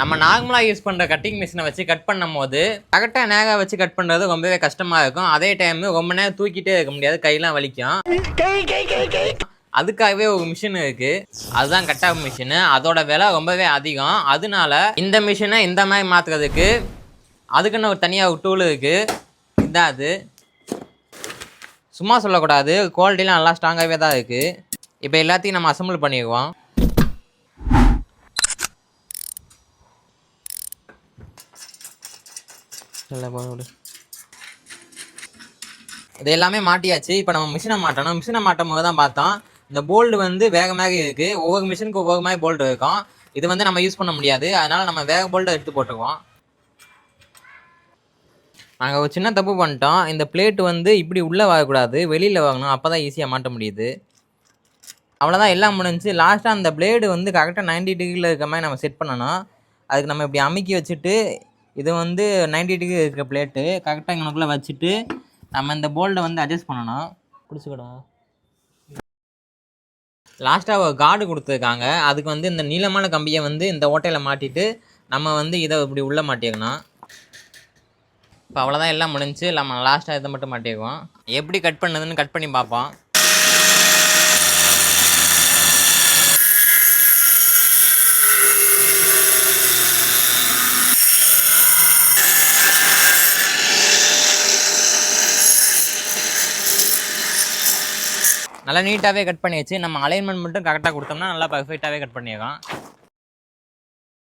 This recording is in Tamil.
நம்ம நார்மலாக யூஸ் பண்ணுற கட்டிங் மிஷினை வச்சு கட் பண்ணும் போது கரெக்டாக நேராக வச்சு கட் பண்ணுறது ரொம்பவே கஷ்டமாக இருக்கும். அதே டைம் ரொம்ப நேரம் தூக்கிட்டே இருக்க முடியாது. கையெல்லாம் வலிக்கும். அதுக்காகவே ஒரு மிஷின் இருக்கு. அதுதான் கட்டாக மிஷின் அதோட விலை ரொம்பவே அதிகம். அதனால இந்த மிஷினை இந்த மாதிரி மாற்றுறதுக்கு அதுக்குன்னு ஒரு தனியாக ஒரு டூல் இருக்கு. இதான் அது. சும்மா சொல்லக்கூடாது. குவாலிட்டிலாம் நல்லா ஸ்ட்ராங்காகவே தான் இருக்குது இப்போ எல்லாத்தையும் நம்ம அசம்பிள் பண்ணிடுவோம். இது எல்லாமே மாட்டியாச்சு. இப்போ நம்ம மிஷினை மாட்டணும். மிஷினை மாட்டும் போது தான் பார்த்தோம். இந்த போல்டு வந்து வேகமாக இருக்குது ஒவ்வொரு மிஷினுக்கு ஒவ்வொரு மாதிரி போல்டு இருக்கும். இது வந்து நம்ம யூஸ் பண்ண முடியாது. அதனால நம்ம வேக போல்டை எடுத்து போட்டுக்குவோம். நாங்கள் ஒரு சின்ன தப்பு பண்ணிட்டோம். இந்த பிளேட் வந்து இப்படி உள்ளே வாங்கக்கூடாது வெளியில் வாங்கணும். அப்போ தான் ஈஸியாக மாட்ட முடியுது. அவ்வளோதான் எல்லாம் முடிஞ்சு லாஸ்ட்டாக அந்த பிளேடு வந்து கரெக்டாக 90 டிகிரியில் இருக்க மாதிரி நம்ம செட் பண்ணணும். அதுக்கு நம்ம இப்படி அமுக்கி வச்சுட்டு இது வந்து 90 டிகிரி இருக்க பிளேட்டு கரெக்டாக இங்கனக்குள்ளே வச்சுட்டு நம்ம இந்த போல்டை வந்து அட்ஜஸ்ட் பண்ணணும். பிடிச்சிக்கிடும் லாஸ்ட்டாக ஒரு கார்டு கொடுத்துருக்காங்க. அதுக்கு வந்து இந்த நீளமான கம்பியை வந்து இந்த ஓட்டையில் மாட்டிட்டு நம்ம வந்து இதை இப்படி உள்ளே மாட்டிக்கணும். இப்போ அவ்வளோதான் எல்லாம் முடிஞ்சு நம்ம லாஸ்ட்டாக இதை மட்டும் மாட்டிக்குவோம். எப்படி கட் பண்ணதுன்னு கட் பண்ணி பார்ப்போம். நல்லா நீட்டாகவே கட் பண்ணியாச்சு. நம்ம அலைன்மெண்ட் மட்டும் கரெக்டாக கொடுத்தோம்னா நல்லா பர்ஃபெக்டாகவே கட் பண்ணிடலாம்.